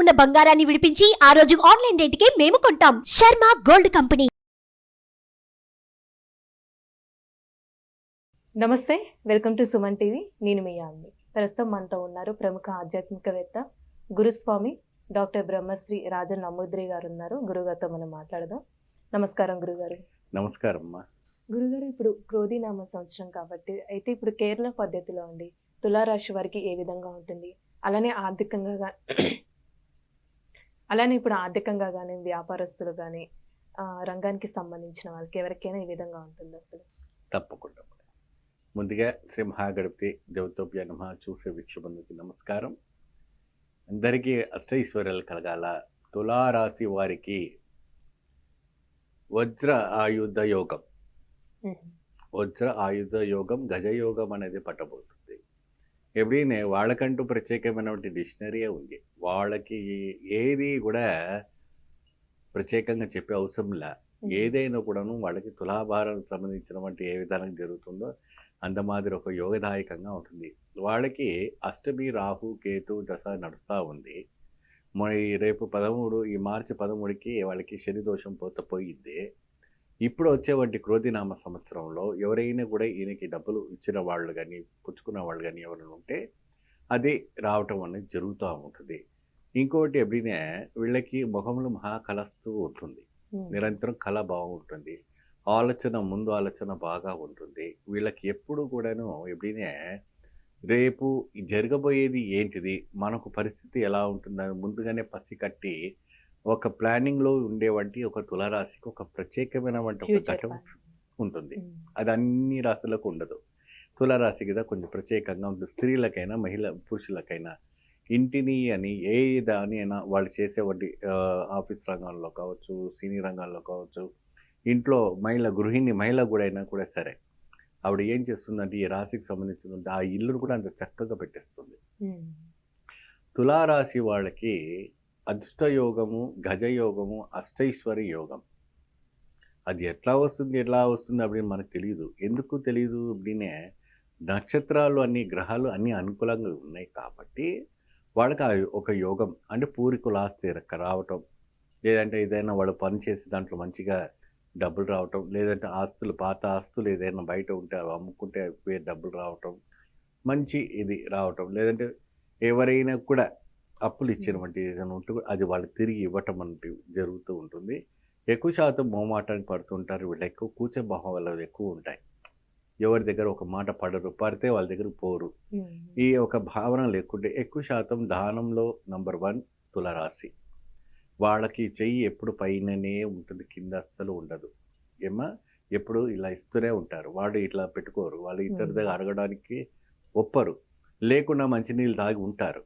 ఉన్న బంగారాన్ని విడిపించి ఆ రోజు ఆన్లైన్ రేటుకే మేము కొంటాం. Sharma gold company. నమస్తే వెల్కమ్ టు సుమన్ టీవీ. నేను మీ యామ్ని. ప్రస్తుతం మనతో ఉన్నారు ప్రముఖ ఆధ్యాత్మికవేత్త గురుస్వామి డాక్టర్ బ్రహ్మశ్రీ రాజన్ నమూద్రి గారు ఉన్నారు గురుగారితో మనం మాట్లాడదాం. నమస్కారం గురుగారు. నమస్కారం అమ్మా. గురుగారు ఇప్పుడు క్రోధినామ సంవత్సరం కాబట్టి అయితే ఇప్పుడు కేరళ పద్ధతిలో అండి తులారాశి వారికి ఏ విధంగా ఉంటుంది? అలానే ఆర్థికంగా అలానే ఇప్పుడు ఆర్థికంగా కానీ వ్యాపారస్తులు కానీ రంగానికి సంబంధించిన వాళ్ళకి ఎవరికైనా ఈ విధంగా ఉంటుంది అసలు? తప్పకుండా. ముందుగా శ్రీ మహాగణపతి దేవతోప్య నమ చూసే వీక్షబంధుకి నమస్కారం. అందరికీ అష్టైశ్వర్యాలు కలగాల. తులారాశి వారికి వజ్ర ఆయుధ యోగం. వజ్ర ఆయుధ యోగం గజయోగం అనేది పట్టబోతుంది. ఎప్పుడైనా వాళ్ళకంటూ ప్రత్యేకమైనటువంటి డిక్షనరీయే ఉంది. వాళ్ళకి ఏది కూడా ప్రత్యేకంగా చెప్పే అవసరంలా ఏదైనా కూడాను వాళ్ళకి తులాభారానికి సంబంధించినటువంటి ఏ విధానం జరుగుతుందో అంత మాదిరి ఒక యోగదాయకంగా ఉంటుంది. వాళ్ళకి అష్టమి రాహు కేతు దశ నడుస్తూ ఉంది. మరి రేపు పదమూడు ఈ మార్చి పదమూడుకి వాళ్ళకి శని దోషం పోత పోయింది ఇప్పుడు వచ్చేవంటి క్రోధినామ సంవత్సరంలో ఎవరైనా కూడా ఈయనకి డబ్బులు ఇచ్చిన వాళ్ళు కానీ పుచ్చుకున్న వాళ్ళు కానీ ఎవరైనా ఉంటే అది రావటం అనేది జరుగుతూ ఉంటుంది. ఇంకోటి ఎప్పుడైనా వీళ్ళకి ముఖంలో మహా కలస్తూ ఉంటుంది నిరంతరం కళ బాగుంటుంది. ఆలోచన ముందు ఆలోచన బాగా ఉంటుంది. వీళ్ళకి ఎప్పుడు కూడాను ఎప్పుడైనా రేపు జరగబోయేది ఏంటిది? మనకు పరిస్థితి ఎలా ఉంటుందని ముందుగానే పసి కట్టి ఒక ప్లానింగ్లో ఉండేవంటి ఒక తులారాశికి ఒక ప్రత్యేకమైనటువంటి ఒక ఫ్యూచర్ ఘటన ఉంటుంది. అది అన్ని రాశులకు ఉండదు. తులారాశి కదా కొంచెం ప్రత్యేకంగా ఉంటుంది. స్త్రీలకైనా మహిళ పురుషులకైనా ఇంటిని అని ఏ దాని అయినా వాళ్ళు చేసే వడ్డీ ఆఫీస్ రంగాల్లో కావచ్చు సినీ రంగాల్లో కావచ్చు ఇంట్లో మహిళ గృహిణి మహిళ కూడా అయినా కూడా సరే ఆవిడ ఏం చేస్తుందంటే ఈ రాశికి సంబంధించిన ఆ ఇల్లును కూడా అంత చక్కగా పెట్టేస్తుంది. తులారాశి వాళ్ళకి అదృష్టయోగము గజయోగము అష్టైశ్వరి యోగం. అది ఎట్లా వస్తుంది ఎట్లా వస్తుంది అప్పుడు మనకు తెలియదు ఎందుకు తెలియదు அப்படின்னே నక్షత్రాలు అన్ని గ్రహాలు అన్ని అనుకూలంగా ఉన్నాయి కాబట్టి వాళ్ళకి ఆ ఒక యోగం అంటే రక్క రావటం. లేదంటే ఏదైనా వాళ్ళు పని చేసి దాంట్లో మంచిగా డబ్బులు రావటం లేదంటే ఆస్తులు పాత ఆస్తులు ఏదైనా బయట ఉంటే అవి అమ్ముకుంటే వే డబ్బులు రావటం మంచి ఇది రావటం. లేదంటే ఎవరైనా కూడా అప్పులు ఇచ్చినటువంటి ఏదైనా ఉంటే అది వాళ్ళకి తిరిగి ఇవ్వటం అంటే జరుగుతూ ఉంటుంది. ఎక్కువ శాతం మొహమాటానికి పడుతుంటారు. వీళ్ళు ఎక్కువ కూర్చే భావం వల్ల ఎక్కువ ఉంటాయి. ఎవరి దగ్గర ఒక మాట పడరు పడితే వాళ్ళ దగ్గర పోరు. ఈ ఒక భావన లేకుంటే ఎక్కువ శాతం దానంలో నంబర్ వన్ తులరాశి. వాళ్ళకి చెయ్యి ఎప్పుడు పైననే ఉంటుంది కింద అస్సలు ఉండదు. ఏమా ఎప్పుడు ఇలా ఇస్తూనే ఉంటారు. వాడు ఇట్లా పెట్టుకోరు. వాళ్ళు ఇతర దగ్గర అడగడానికి ఒప్పరు. లేకుండా మంచినీళ్ళు తాగి ఉంటారు.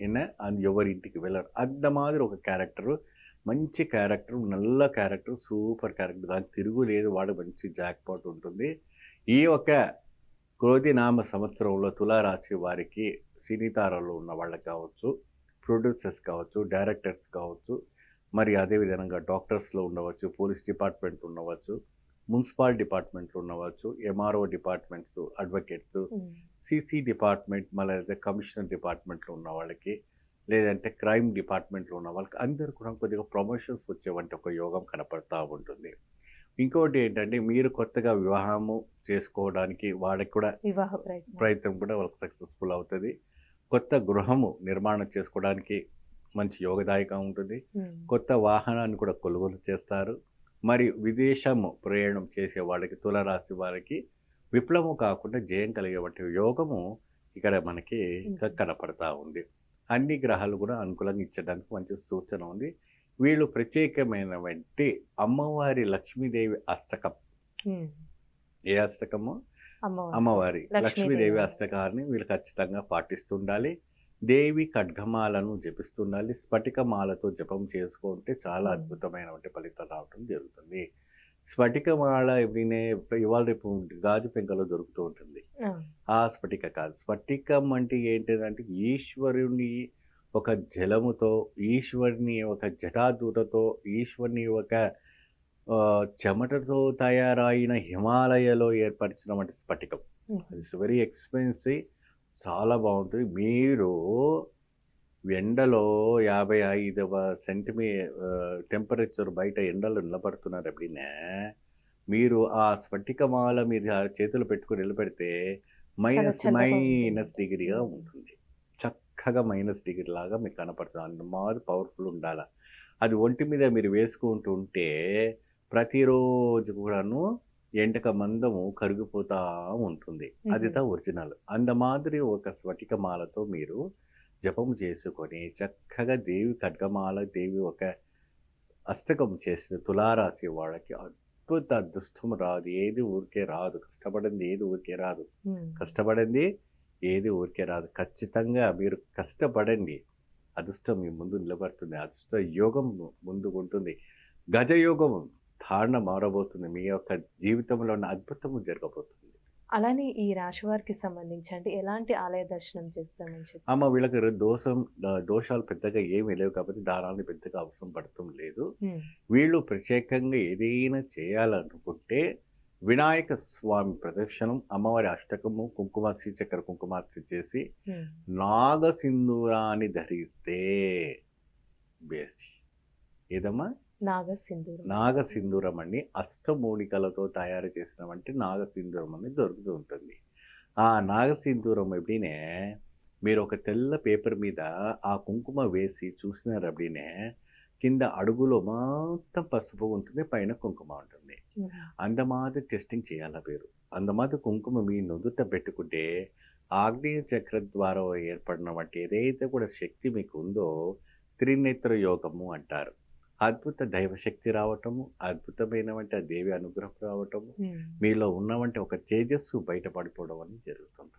ఏనా? అది ఎవరి ఇంటికి వెళ్ళరు. అంత మాదిరి ఒక క్యారెక్టరు. మంచి క్యారెక్టర్ నల్ల క్యారెక్టర్ సూపర్ క్యారెక్టర్. దానికి తిరుగు లేదు. వాడు మంచి జాక్ పాట్ ఉంటుంది. ఈ ఒక క్రోధినామ సంవత్సరంలో తులారాశి వారికి సినీ తారాల్లో ఉన్న వాళ్ళకి కావచ్చు ప్రొడ్యూసర్స్ కావచ్చు డైరెక్టర్స్ కావచ్చు మరి అదేవిధంగా డాక్టర్స్లో ఉండవచ్చు పోలీస్ డిపార్ట్మెంట్ ఉండవచ్చు మున్సిపల్ డిపార్ట్మెంట్లో ఉండవచ్చు MRO departments advocates CC department మళ్ళీ కమిషనర్ డిపార్ట్మెంట్లో ఉన్న వాళ్ళకి లేదంటే క్రైమ్ డిపార్ట్మెంట్లో ఉన్న వాళ్ళకి అందరు కూడా కొద్దిగా ప్రమోషన్స్ వచ్చేవంటి ఒక యోగం కనపడతా ఉంటుంది. ఇంకోటి ఏంటంటే మీరు కొత్తగా వివాహము చేసుకోవడానికి వాళ్ళకి కూడా వివాహ ప్రయత్నం. కూడా వాళ్ళకి సక్సెస్ఫుల్ అవుతుంది. కొత్త గృహము నిర్మాణం చేసుకోవడానికి మంచి యోగదాయకం ఉంటుంది. కొత్త వాహనాన్ని కూడా కొనుగోలు చేస్తారు. మరి విదేశము ప్రయాణం చేసే వాళ్ళకి తులరాశి వారికి విప్లవం కాకుండా జయం కలిగేటువంటి యోగము ఇక్కడ మనకి. కనపడతా ఉంది. అన్ని గ్రహాలు కూడా అనుకూలంగా ఇచ్చడానికి మంచి సూచన ఉంది. వీళ్ళు ప్రత్యేకమైనటువంటి అమ్మవారి లక్ష్మీదేవి అష్టకం. ఏ అష్టకము? అమ్మవారు. లక్ష్మీదేవి. అష్టకాన్ని వీళ్ళు ఖచ్చితంగా పాటిస్తుండాలి. దేవి ఖడ్గమాలను జపిస్తుండాలి. స్ఫటికమాలతో జపం చేసుకుంటే చాలా. అద్భుతమైనటువంటి ఫలితాలు రావడం జరుగుతుంది. స్ఫటికమాల ఎప్పుడైనా ఇవాళ రేపు గాజు పెంకలో దొరుకుతూ ఉంటుంది. ఆ, ఆ స్ఫటిక కాదు. స్ఫటికం అంటే ఏంటిదంటే ఈశ్వరుని ఒక జలముతో ఈశ్వరుని ఒక జటాదూతతో ఈశ్వరుని ఒక చెమటతో తయారైన హిమాలయలో ఏర్పరిచినటువంటి స్ఫటికం. ఇట్స్ వెరీ ఎక్స్పెన్సివ్ చాలా బాగుంటుంది. మీరు ఎండలో యాభై ఐదవ సెంటిమీ టెంపరేచర్ బయట ఎండలో నిలబడుతున్నారు అప్పుడినే మీరు ఆ స్ఫటికమాల మీరు చేతులు పెట్టుకుని నిలబెడితే మైనస్ మైనస్. డిగ్రీగా ఉంటుంది. చక్కగా మైనస్ డిగ్రీ లాగా మీకు కనపడుతుంది. అంత మాది పవర్ఫుల్ ఉండాలి? అది ఒంటి మీద మీరు వేసుకుంటూ ఉంటే ప్రతిరోజు కూడాను ఎంటక మందము కరిగిపోతూ ఉంటుంది. అది దా ఒరిజినల్. అంద మాదిరి ఒక స్ఫటికమాలతో మీరు జపం చేసుకొని చక్కగా దేవి ఖడ్గమాల దేవి ఒక అష్టకం చేసిన తులారాశి వాళ్ళకి అద్భుత అదృష్టం రాదు. ఏది ఊరికే రాదు. కష్టపడింది ఏది ఊరికే రాదు. కష్టపడింది ఏది ఊరికే రాదు. ఖచ్చితంగా మీరు కష్టపడండి. అదృష్టం మీ ముందు నిలబడుతుంది. అదృష్ట యోగం ముందు ఉంటుంది. గజయోగం ధారణ మారబోతుంది. మీ యొక్క జీవితంలో ఉన్న అద్భుతము జరగబోతుంది. అలానే ఈ రాశి వారికి సంబంధించి అంటే ఎలాంటి ఆలయ దర్శనం చేస్తామని చెప్పి. అమ్మ వీళ్ళకి దోషం దోషాలు పెద్దగా ఏమీ లేవు కాబట్టి దారాన్ని పెద్దగా అవసరం పడటం లేదు. వీళ్ళు ప్రత్యేకంగా ఏదైనా చేయాలనుకుంటే వినాయక స్వామి ప్రదక్షిణం అమ్మవారి అష్టకము కుంకుమార్చి చక్కెర కుంకుమార్చి చేసి. నాగసింధూరాన్ని ధరిస్తే బేసి. ఏదమ్మా? నాగ సింధూరం నాగసింధూరం అని అష్టమూలికలతో తయారు చేసినవంటి నాగసింధూరం అని దొరుకుతూ ఉంటుంది. ఆ నాగసింధూరం ఎప్పుడీనే మీరు ఒక తెల్ల పేపర్ మీద ఆ కుంకుమ వేసి చూసినారు అప్పుడీనే కింద అడుగులో మొత్తం పసుపు ఉంటుంది పైన కుంకుమ ఉంటుంది. అందమాది టెస్టింగ్ చేయాలి మీరు. అందమాది కుంకుమ మీ నుదుట పెట్టుకుంటే ఆగ్నేయ చక్ర ద్వారా ఏర్పడిన వంటి ఏదైతే కూడా శక్తి మీకు ఉందో త్రినేత్ర యోగము అంటారు. అద్భుత దైవశక్తి రావటము అద్భుతమైన వంటి దేవి అనుగ్రహం రావటము. మీలో ఉన్నవంటి ఒక తేజస్సు బయటపడిపోవడం అని జరుగుతుంది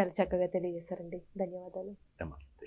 చాలా చక్కగా తెలియజేశారండి. ధన్యవాదాలు. నమస్తే.